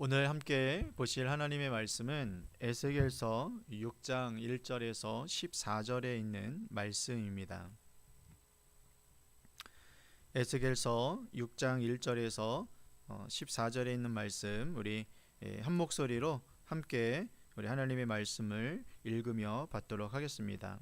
오늘 함께 보실 하나님의 말씀은 에스겔서 6장 1절에서 14절에 있는 말씀입니다. 에스겔서 6장 1절에서 14절에 있는 말씀 우리 예, 한 목소리로 함께 우리 하나님의 말씀을 읽으며 받도록 하겠습니다.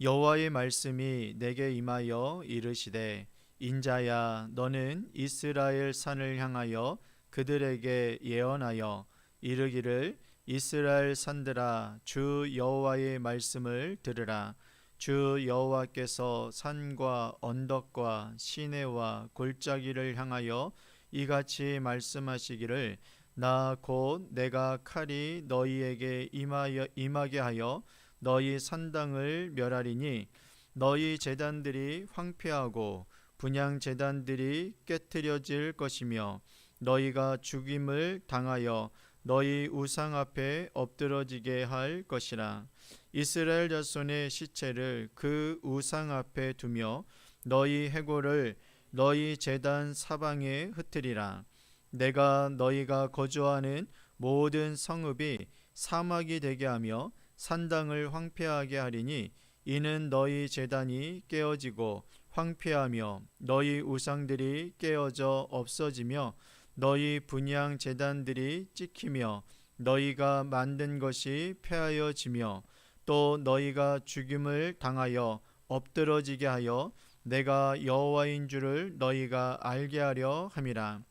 여호와의 말씀이 내게 임하여 이르시되 인자야 너는 이스라엘 산을 향하여 그들에게 예언하여 이르기를 이스라엘 산들아 주 여호와의 말씀을 들으라. 주 여호와께서 산과 언덕과 시내와 골짜기를 향하여 이같이 말씀하시기를 나 곧 내가 칼이 너희에게 임하여 임하게 하여 너희 산당을 멸하리니 너희 제단들이 황폐하고 분양 제단들이 깨뜨려질 것이며 너희가 죽임을 당하여 너희 우상 앞에 엎드러지게 할 것이라. 이스라엘 자손의 시체를 그 우상 앞에 두며 너희 해골을 너희 제단 사방에 흩으리라. 내가 너희가 거주하는 모든 성읍이 사막이 되게 하며 산당을 황폐하게 하리니 이는 너희 제단이 깨어지고 황폐하며 너희 우상들이 깨어져 없어지며 너희 분양 제단들이 찍히며 너희가 만든 것이 폐하여지며 또 너희가 죽임을 당하여 엎드러지게 하여 내가 여호와인 줄을 너희가 알게 하려 함이라.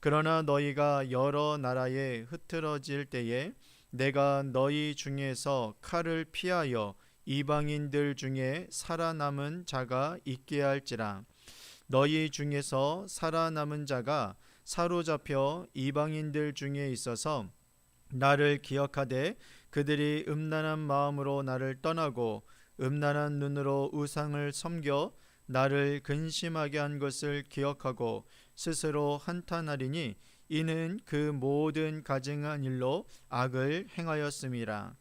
그러나 너희가 여러 나라에 흩어질 때에 내가 너희 중에서 칼을 피하여 이방인들 중에 살아남은 자가 있게 할지라. 너희 중에서 살아남은 자가 사로잡혀 이방인들 중에 있어서 나를 기억하되 그들이 음란한 마음으로 나를 떠나고 음란한 눈으로 우상을 섬겨 나를 근심하게 한 것을 기억하고 스스로 한탄하리니 이는 그 모든 가증한 일로 악을 행하였음이라.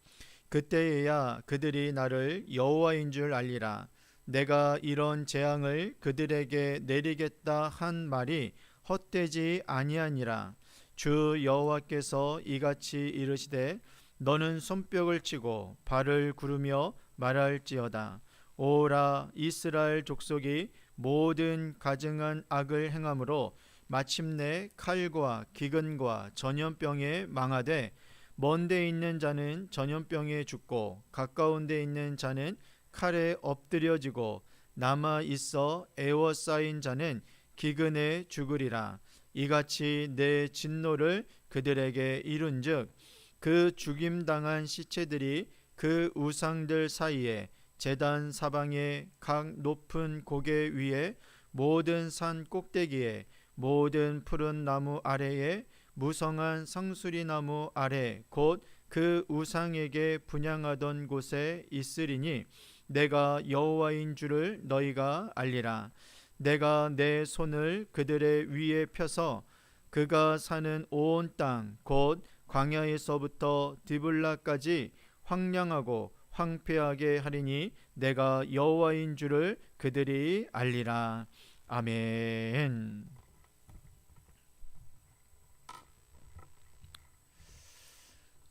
그때에야 그들이 나를 여호와인 줄 알리라. 내가 이런 재앙을 그들에게 내리겠다 한 말이 헛되지 아니하니라. 주 여호와께서 이같이 이르시되 너는 손뼉을 치고 발을 구르며 말할지어다. 오라 이스라엘 족속이 모든 가증한 악을 행함으로 마침내 칼과 기근과 전염병에 망하되 먼데 있는 자는 전염병에 죽고 가까운 데 있는 자는 칼에 엎드려지고 남아 있어 애워싸인 자는 기근에 죽으리라. 이같이 내 진노를 그들에게 이룬즉 그 죽임 당한 시체들이 그 우상들 사이에 제단 사방의 각 높은 고개 위에 모든 산 꼭대기에 모든 푸른 나무 아래에 무성한 상수리 나무 아래 곧 그 우상에게 분양하던 곳에 있으리니 내가 여호와인 줄을 너희가 알리라 내가 내 손을 그들의 위에 펴서 그가 사는 온 땅 곧 광야에서부터 디블라까지 황량하고 황폐하게 하리니 내가 여호와인 줄을 그들이 알리라 아멘.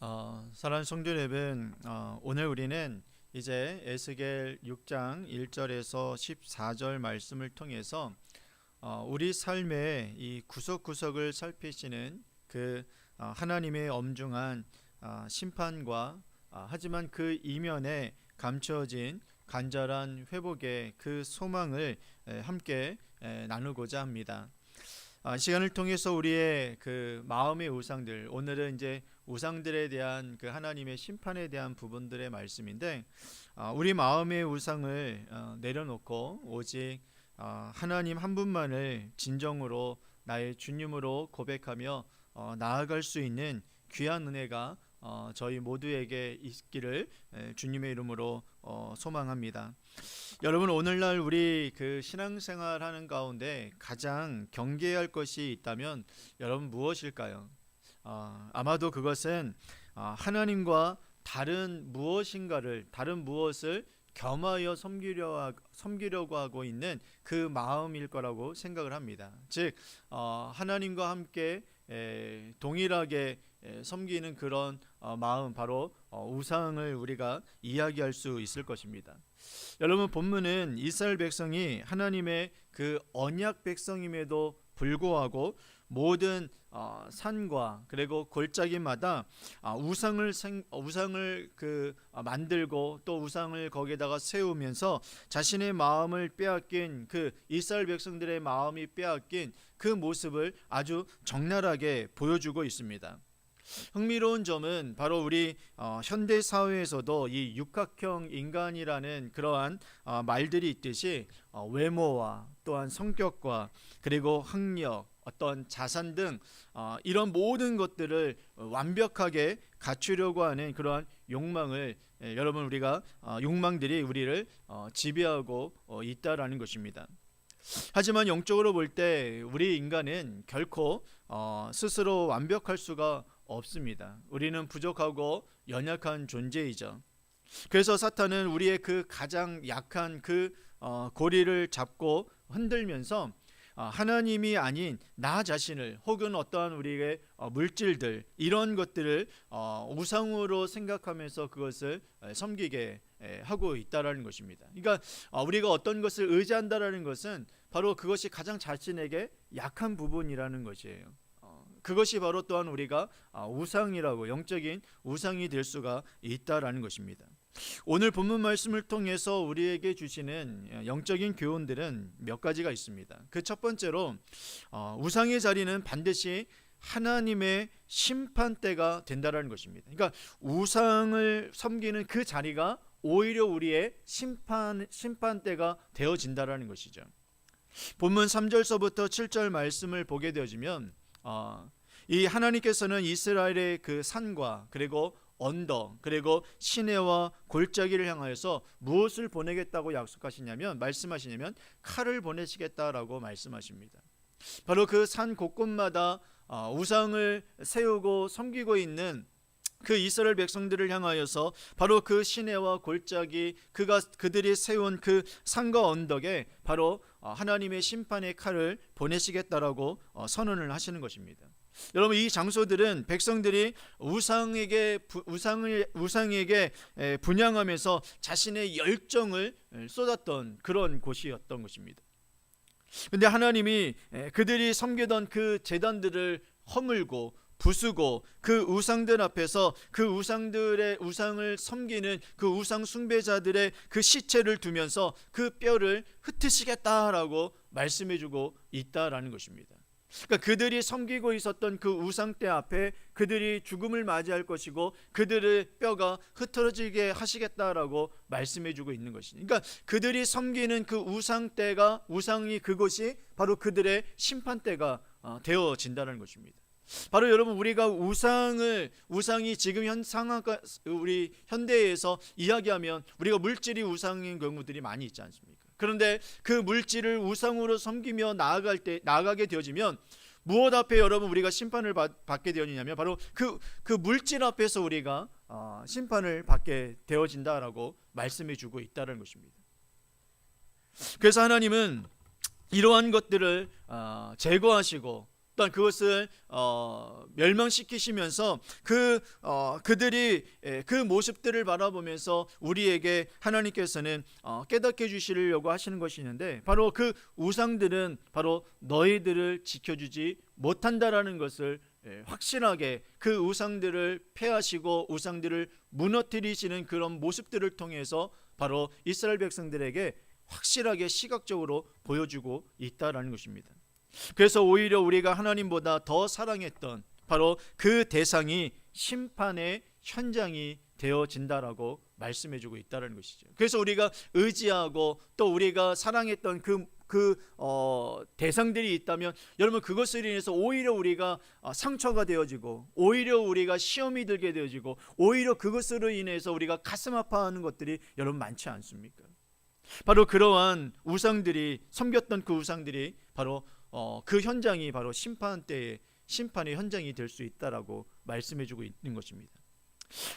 어, 사랑하는 성도 여러분, 어, 오늘 우리는 이제 에스겔 6장 1절에서 14절 말씀을 통해서 어, 우리 삶의 이 구석구석을 살피시는 그 어, 하나님의 엄중한 어, 심판과 어, 하지만 그 이면에 감춰진 간절한 회복의 그 소망을 에, 함께 에, 나누고자 합니다. 아, 시간을 통해서 우리의 그 마음의 우상들 오늘은 이제 우상들에 대한 그 하나님의 심판에 대한 부분들의 말씀인데 아, 우리 마음의 우상을 어, 내려놓고 오직 어, 하나님 한 분만을 진정으로 나의 주님으로 고백하며 어, 나아갈 수 있는 귀한 은혜가 어, 저희 모두에게 있기를 에, 주님의 이름으로 어, 소망합니다. 여러분 오늘날 우리 그 신앙생활 하는 가운데 가장 경계할 것이 있다면 여러분 무엇일까요? 어, 아마도 그것은 어, 하나님과 다른 무엇인가를 다른 무엇을 겸하여 섬기려 하, 섬기려고 하고 있는 그 마음일 거라고 생각을 합니다. 즉 어, 하나님과 함께 에, 동일하게 에, 섬기는 그런 어, 마음 바로 어, 우상을 우리가 이야기할 수 있을 것입니다. 여러분 본문은 이스라엘 백성이 하나님의 그 언약 백성임에도 불구하고 모든 어, 산과 그리고 골짜기마다 아, 우상을 생, 어, 우상을 그 어, 만들고 또 우상을 거기에다가 세우면서 자신의 마음을 빼앗긴 그 이스라엘 백성들의 마음이 빼앗긴 그 모습을 아주 적나라하게 보여주고 있습니다. 흥미로운 점은 바로 우리 어, 현대 사회에서도 이 육각형 인간이라는 그러한 어, 말들이 있듯이 어, 외모와 또한 성격과 그리고 학력 어떤 자산 등 어, 이런 모든 것들을 완벽하게 갖추려고 하는 그러한 욕망을 예, 여러분 우리가 어, 욕망들이 우리를 어, 지배하고 어, 있다라는 것입니다. 하지만 영적으로 볼 때 우리 인간은 결코 어, 스스로 완벽할 수가 없습니다. 우리는 부족하고 연약한 존재이죠. 그래서 사탄은 우리의 그 가장 약한 그 어, 고리를 잡고 흔들면서 어, 하나님이 아닌 나 자신을 혹은 어떠한 우리의 어, 물질들 이런 것들을 어, 우상으로 생각하면서 그것을 에, 섬기게 에, 하고 있다라는 것입니다. 그러니까 어, 우리가 어떤 것을 의지한다라는 것은 바로 그것이 가장 자신에게 약한 부분이라는 것이에요. 어, 그것이 바로 또한 우리가 아, 우상이라고 영적인 우상이 될 수가 있다라는 것입니다. 오늘 본문 말씀을 통해서 우리에게 주시는 영적인 교훈들은 몇 가지가 있습니다. 그 첫 번째로 어, 우상의 자리는 반드시 하나님의 심판대가 된다라는 것입니다. 그러니까 우상을 섬기는 그 자리가 오히려 우리의 심판 심판대가 되어진다라는 것이죠. 본문 3절서부터 7절 말씀을 보게 되어지면 어, 이 하나님께서는 이스라엘의 그 산과 그리고 언덕 그리고 시내와 골짜기를 향하여서 무엇을 보내겠다고 약속하시냐면 말씀하시냐면 칼을 보내시겠다라고 말씀하십니다. 바로 그 산 곳곳마다 어, 우상을 세우고 섬기고 있는 그 이스라엘 백성들을 향하여서 바로 그 시내와 골짜기 그가 그들이 세운 그 산과 언덕에 바로 어, 하나님의 심판의 칼을 보내시겠다라고 어, 선언을 하시는 것입니다. 여러분 이 장소들은 백성들이 우상에게 부, 우상을 우상에게 에, 분양하면서 자신의 열정을 에, 쏟았던 그런 곳이었던 것입니다. 근데 하나님이 에, 그들이 섬기던 그 제단들을 허물고 부수고 그 우상들 앞에서 그 우상들의 우상을 섬기는 그 우상 숭배자들의 그 시체를 두면서 그 뼈를 흩으시겠다라고 말씀해주고 있다라는 것입니다. 그러니까 그들이 섬기고 있었던 그 우상대 앞에 그들이 죽음을 맞이할 것이고 그들의 뼈가 흩어지게 하시겠다라고 말씀해 주고 있는 것이니. 그러니까 그들이 섬기는 그 우상대가 우상이 그것이 바로 그들의 심판대가 어, 되어진다는 것입니다. 바로 여러분 우리가 우상을 우상이 지금 현 상황과 우리 현대에서 이야기하면 우리가 물질이 우상인 경우들이 많이 있지 않습니까? 그런데 그 물질을 우상으로 섬기며 나아갈 때 나아가게 되어지면 무엇 앞에 여러분 우리가 심판을 받, 게 되었냐면 바로 그, 그 물질 앞에서 우리가 어, 심판을 받게 되어진다라고 말씀해 주고 있다는 것입니다. 그래서 하나님은 이러한 것들을 어, 제거하시고 또한 그것을 어, 멸망시키시면서 그 어, 그들이 에, 그 모습들을 바라보면서 우리에게 하나님께서는 어, 깨닫게 주시려고 하시는 것이 있는데 바로 그 우상들은 바로 너희들을 지켜주지 못한다라는 것을 에, 확실하게 그 우상들을 폐하시고 우상들을 무너뜨리시는 그런 모습들을 통해서 바로 이스라엘 백성들에게 확실하게 시각적으로 보여주고 있다라는 것입니다. 그래서 오히려 우리가 하나님보다 더 사랑했던 바로 그 대상이 심판의 현장이 되어진다라고 말씀해주고 있다는 것이죠. 그래서 우리가 의지하고 또 우리가 사랑했던 그, 그 어, 대상들이 있다면 여러분 그것을 인해서 오히려 우리가 어, 상처가 되어지고 오히려 우리가 시험이 들게 되어지고 오히려 그것으로 인해서 우리가 가슴 아파하는 것들이 여러분 많지 않습니까? 바로 그러한 우상들이 섬겼던 그 우상들이 바로 어, 그 현장이 바로 심판 때의 심판의 현장이 될 수 있다라고 말씀해주고 있는 것입니다.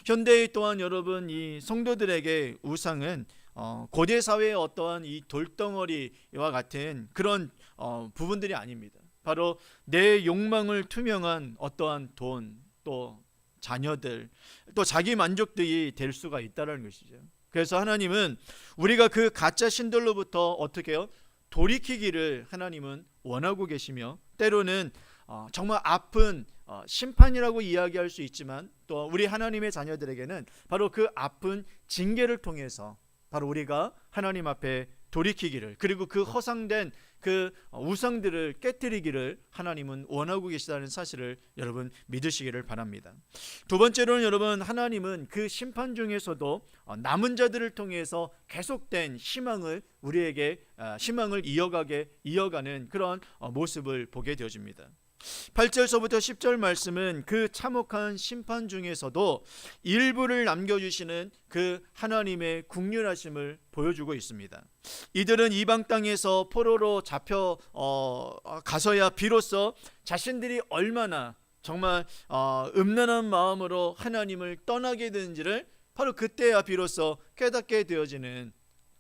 현대 또한 여러분 이 성도들에게 우상은 어, 고대 사회의 어떠한 이 돌덩어리와 같은 그런 어, 부분들이 아닙니다. 바로 내 욕망을 투명한 어떠한 돈, 또 자녀들, 또 자기 만족들이 될 수가 있다는 것이죠. 그래서 하나님은 우리가 그 가짜 신들로부터 어떻게 해요? 돌이키기를 하나님은 원하고 계시며 때로는 어, 정말 아픈 어, 심판이라고 이야기할 수 있지만 또 우리 하나님의 자녀들에게는 바로 그 아픈 징계를 통해서 바로 우리가 하나님 앞에 돌이키기를 그리고 그 허상된 그 우상들을 깨뜨리기를 하나님은 원하고 계시다는 사실을 여러분 믿으시기를 바랍니다. 두 번째로는 여러분 하나님은 그 심판 중에서도 어, 남은 자들을 통해서 계속된 희망을 우리에게 아, 희망을 이어가게 이어가는 그런 어, 모습을 보게 되어집니다. 8절서부터 10절 말씀은 그 참혹한 심판 중에서도 일부를 남겨주시는 그 하나님의 국률하심을 보여주고 있습니다. 이들은 이방 땅에서 포로로 잡혀 어, 가서야 비로소 자신들이 얼마나 정말 어, 음란한 마음으로 하나님을 떠나게 되는지를 바로 그때야 비로소 깨닫게 되어지는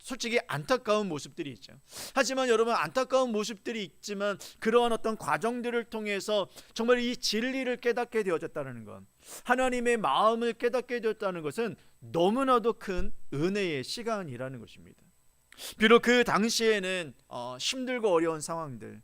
솔직히 안타까운 모습들이 있죠. 하지만 여러분 안타까운 모습들이 있지만 그러한 어떤 과정들을 통해서 정말 이 진리를 깨닫게 되어졌다는 것, 하나님의 마음을 깨닫게 되었다는 것은 너무나도 큰 은혜의 시간이라는 것입니다. 비록 그 당시에는 어, 힘들고 어려운 상황들,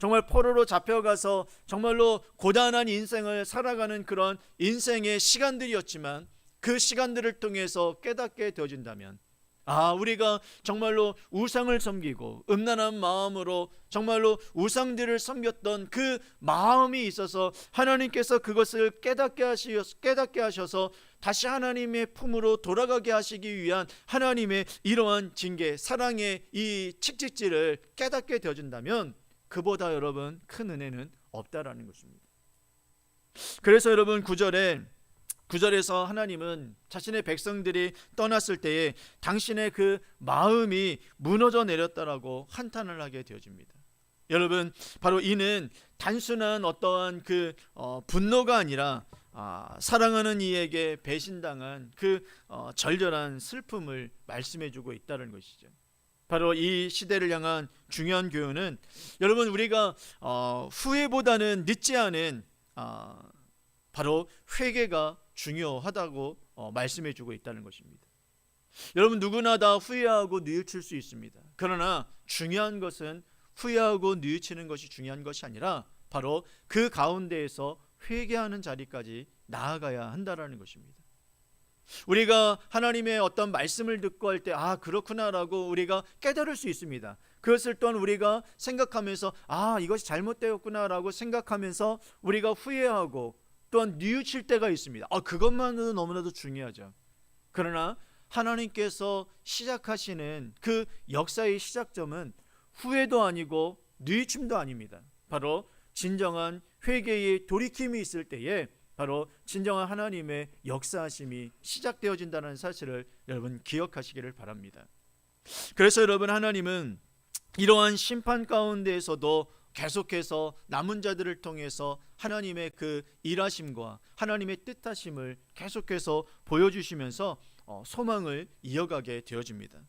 정말 포로로 잡혀가서 정말로 고단한 인생을 살아가는 그런 인생의 시간들이었지만 그 시간들을 통해서 깨닫게 되어진다면 아, 우리가 정말로 우상을 섬기고 음란한 마음으로 정말로 우상들을 섬겼던 그 마음이 있어서 하나님께서 그것을 깨닫게 하셔서 깨닫게 하셔서 다시 하나님의 품으로 돌아가게 하시기 위한 하나님의 이러한 징계, 사랑의 이 칙칙질을 깨닫게 되어진다면 그보다 여러분 큰 은혜는 없다라는 것입니다. 그래서 여러분 구절에 구절에서 하나님은 자신의 백성들이 떠났을 때에 당신의 그 마음이 무너져 내렸다라고 한탄을 하게 되어집니다. 여러분 바로 이는 단순한 어떠한 그 어, 분노가 아니라 아, 사랑하는 이에게 배신당한 그 어, 절절한 슬픔을 말씀해주고 있다는 것이죠. 바로 이 시대를 향한 중요한 교훈은 여러분 우리가 어, 후회보다는 늦지 않은 아, 바로 회개가 중요하다고 어, 말씀해 주고 있다는 것입니다. 여러분 누구나 다 후회하고 뉘우칠 수 있습니다. 그러나 중요한 것은 후회하고 뉘우치는 것이 중요한 것이 아니라 바로 그 가운데에서 회개하는 자리까지 나아가야 한다라는 것입니다. 우리가 하나님의 어떤 말씀을 듣고 할 때 아 그렇구나라고 우리가 깨달을 수 있습니다. 그것을 또한 우리가 생각하면서 아 이것이 잘못되었구나라고 생각하면서 우리가 후회하고 또한 뉘우칠 때가 있습니다. 아, 그것만으로 너무나도 중요하죠. 그러나 하나님께서 시작하시는 그 역사의 시작점은 후회도 아니고 뉘우침도 아닙니다. 바로 진정한 회개의 돌이킴이 있을 때에 바로 진정한 하나님의 역사하심이 시작되어진다는 사실을 여러분 기억하시기를 바랍니다. 그래서 여러분 하나님은 이러한 심판 가운데에서도 계속해서 남은 자들을 통해서 하나님의 그 일하심과 하나님의 뜻하심을 계속해서 보여주시면서 어, 소망을 이어가게 되어집니다.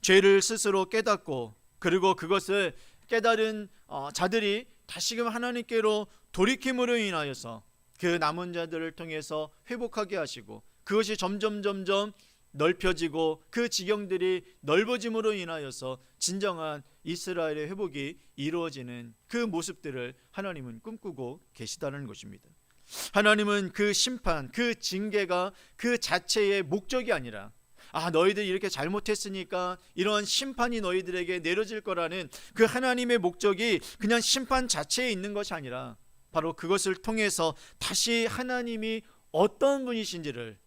죄를 스스로 깨닫고 그리고 그것을 깨달은 어, 자들이 다시금 하나님께로 돌이킴으로 인하여서 그 남은 자들을 통해서 회복하게 하시고 그것이 점점 점점 넓혀지고 그 지경들이 넓어짐으로 인하여서 진정한 이스라엘의 회복이 이루어지는 그 모습들을 하나님은 꿈꾸고 계시다는 것입니다. 하나님은 그 심판, 그 징계가 그 자체의 목적이 아니라 아 너희들이 이렇게 잘못했으니까 이런 심판이 너희들에게 내려질 거라는 그 하나님의 목적이 그냥 심판 자체에 있는 것이 아니라 바로 그것을 통해서 다시 하나님이 어떤 분이신지를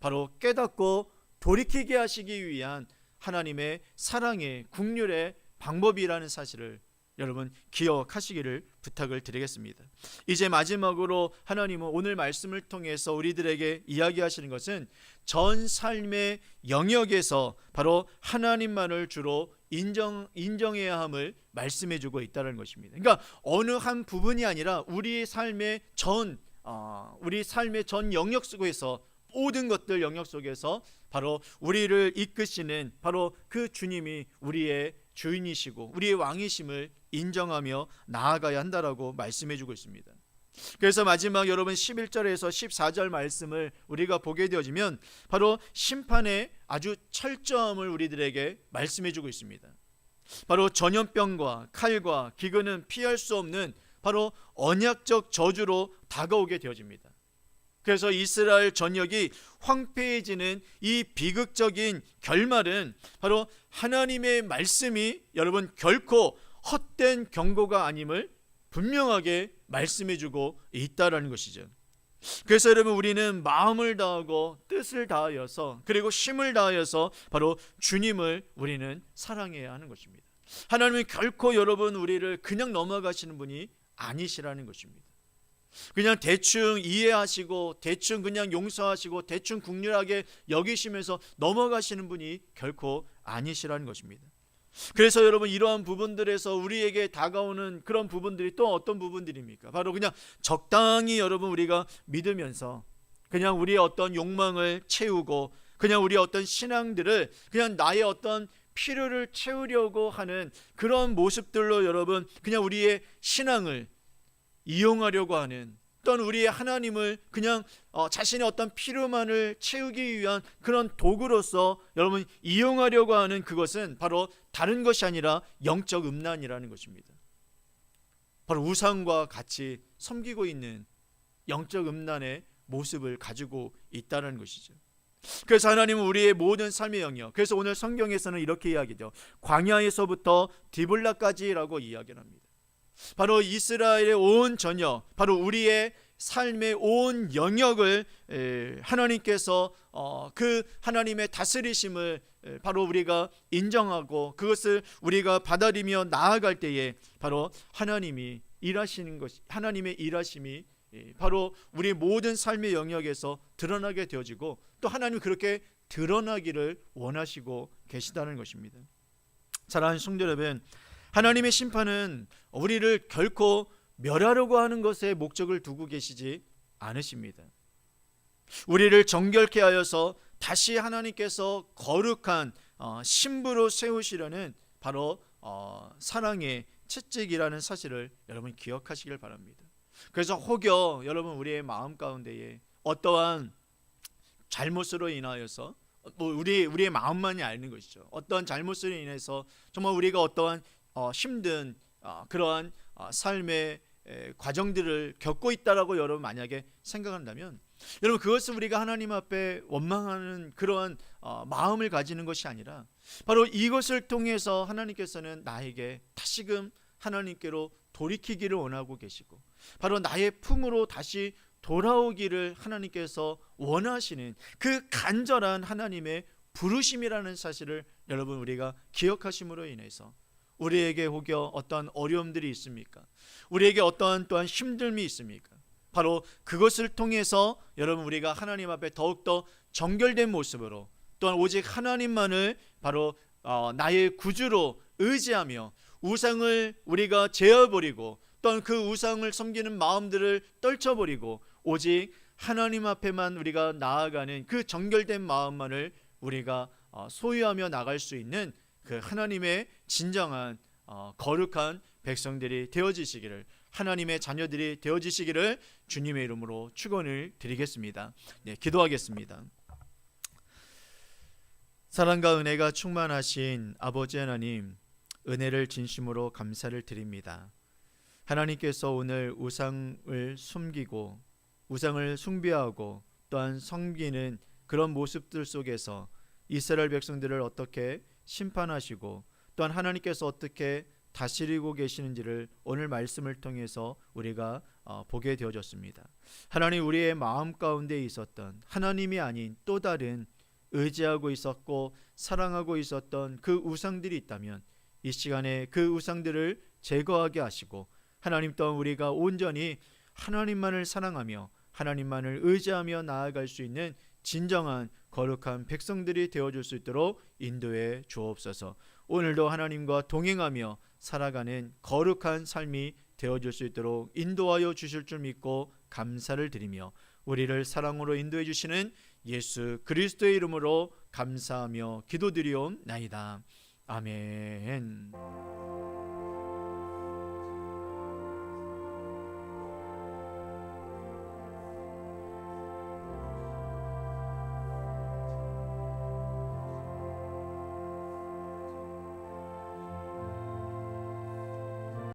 바로 깨닫고 돌이키게 하시기 위한 하나님의 사랑의 국률의 방법이라는 사실을 여러분 기억하시기를 부탁을 드리겠습니다. 이제 마지막으로 하나님은 오늘 말씀을 통해서 우리들에게 이야기하시는 것은 전 삶의 영역에서 바로 하나님만을 주로 인정 인정해야 함을 말씀해 주고 있다는 것입니다. 그러니까 어느 한 부분이 아니라 우리 삶의 전 어, 우리 삶의 전 영역 속에서 모든 것들 영역 속에서 바로 우리를 이끄시는 바로 그 주님이 우리의 주인이시고 우리의 왕이심을 인정하며 나아가야 한다라고 말씀해 주고 있습니다. 그래서 마지막 여러분 11절에서 14절 말씀을 우리가 보게 되어지면 바로 심판의 아주 철저함을 우리들에게 말씀해 주고 있습니다. 바로 전염병과 칼과 기근은 피할 수 없는 바로 언약적 저주로 다가오게 되어집니다. 그래서 이스라엘 전역이 황폐해지는 이 비극적인 결말은 바로 하나님의 말씀이 여러분 결코 헛된 경고가 아님을 분명하게 말씀해 주고 있다라는 것이죠. 그래서 여러분 우리는 마음을 다하고 뜻을 다하여서 그리고 힘을 다하여서 바로 주님을 우리는 사랑해야 하는 것입니다. 하나님은 결코 여러분 우리를 그냥 넘어가시는 분이 아니시라는 것입니다. 그냥 대충 이해하시고 대충 그냥 용서하시고 대충 국률하게 여기시면서 넘어가시는 분이 결코 아니시라는 것입니다. 그래서 여러분 이러한 부분들에서 우리에게 다가오는 그런 부분들이 또 어떤 부분들입니까? 바로 그냥 적당히 여러분 우리가 믿으면서 그냥 우리의 어떤 욕망을 채우고 그냥 우리의 어떤 신앙들을 그냥 나의 어떤 필요를 채우려고 하는 그런 모습들로 여러분 그냥 우리의 신앙을 이용하려고 하는 또는 우리의 하나님을 그냥 어, 자신의 어떤 필요만을 채우기 위한 그런 도구로서 여러분 이용하려고 하는 그것은 바로 다른 것이 아니라 영적 음란이라는 것입니다. 바로 우상과 같이 섬기고 있는 영적 음란의 모습을 가지고 있다는 것이죠. 그래서 하나님은 우리의 모든 삶의 영역. 그래서 오늘 성경에서는 이렇게 이야기죠. 광야에서부터 디블라까지라고 이야기를 합니다. 바로 이스라엘의 온 전역, 바로 우리의 삶의 온 영역을 하나님께서 어, 그 하나님의 다스리심을 바로 우리가 인정하고 그것을 우리가 받아들이며 나아갈 때에 바로 하나님이 일하시는 것이 하나님의 일하심이 바로 우리 모든 삶의 영역에서 드러나게 되어지고 또 하나님 그렇게 드러나기를 원하시고 계시다는 것입니다. 사랑하는 성도 여러분, 하나님의 심판은 우리를 결코 멸하려고 하는 것에 목적을 두고 계시지 않으십니다. 우리를 정결케 하여서 다시 하나님께서 거룩한 어, 신부로 세우시려는 바로 어, 사랑의 채찍이라는 사실을 여러분 기억하시길 바랍니다. 그래서 혹여 여러분 우리의 마음 가운데에 어떠한 잘못으로 인하여서 뭐 우리 우리의 마음만이 아는 것이죠. 어떠한 잘못으로 인해서 정말 우리가 어떠한 어, 힘든 어, 그러한 어, 삶의 에, 과정들을 겪고 있다라고 여러분 만약에 생각한다면 여러분 그것은 우리가 하나님 앞에 원망하는 그러한 어, 마음을 가지는 것이 아니라 바로 이것을 통해서 하나님께서는 나에게 다시금 하나님께로 돌이키기를 원하고 계시고 바로 나의 품으로 다시 돌아오기를 하나님께서 원하시는 그 간절한 하나님의 부르심이라는 사실을 여러분 우리가 기억하심으로 인해서 우리에게 혹여 어떠한 어려움들이 있습니까? 우리에게 어떠한 또한 힘듦이 있습니까? 바로 그것을 통해서 여러분 우리가 하나님 앞에 더욱더 정결된 모습으로 또한 오직 하나님만을 바로 어, 나의 구주로 의지하며 우상을 우리가 제어버리고 또한 그 우상을 섬기는 마음들을 떨쳐버리고 오직 하나님 앞에만 우리가 나아가는 그 정결된 마음만을 우리가 어, 소유하며 나갈 수 있는 그 하나님의 진정한 어, 거룩한 백성들이 되어지시기를 하나님의 자녀들이 되어지시기를 주님의 이름으로 축원을 드리겠습니다. 네, 기도하겠습니다. 사랑과 은혜가 충만하신 아버지 하나님, 은혜를 진심으로 감사를 드립니다. 하나님께서 오늘 우상을 숨기고 우상을 숭배하고 또한 섬기는 그런 모습들 속에서 이스라엘 백성들을 어떻게 심판하시고 또한 하나님께서 어떻게 다스리고 계시는지를 오늘 말씀을 통해서 우리가 어, 보게 되어졌습니다. 하나님 우리의 마음 가운데 있었던 하나님이 아닌 또 다른 의지하고 있었고 사랑하고 있었던 그 우상들이 있다면 이 시간에 그 우상들을 제거하게 하시고 하나님 또한 우리가 온전히 하나님만을 사랑하며 하나님만을 의지하며 나아갈 수 있는 진정한 거룩한 백성들이 되어줄 수 있도록 인도해 주옵소서. 오늘도 하나님과 동행하며 살아가는 거룩한 삶이 되어줄 수 있도록 인도하여 주실 줄 믿고 감사를 드리며 우리를 사랑으로 인도해 주시는 예수 그리스도의 이름으로 감사하며 기도드리옵나이다. 아멘.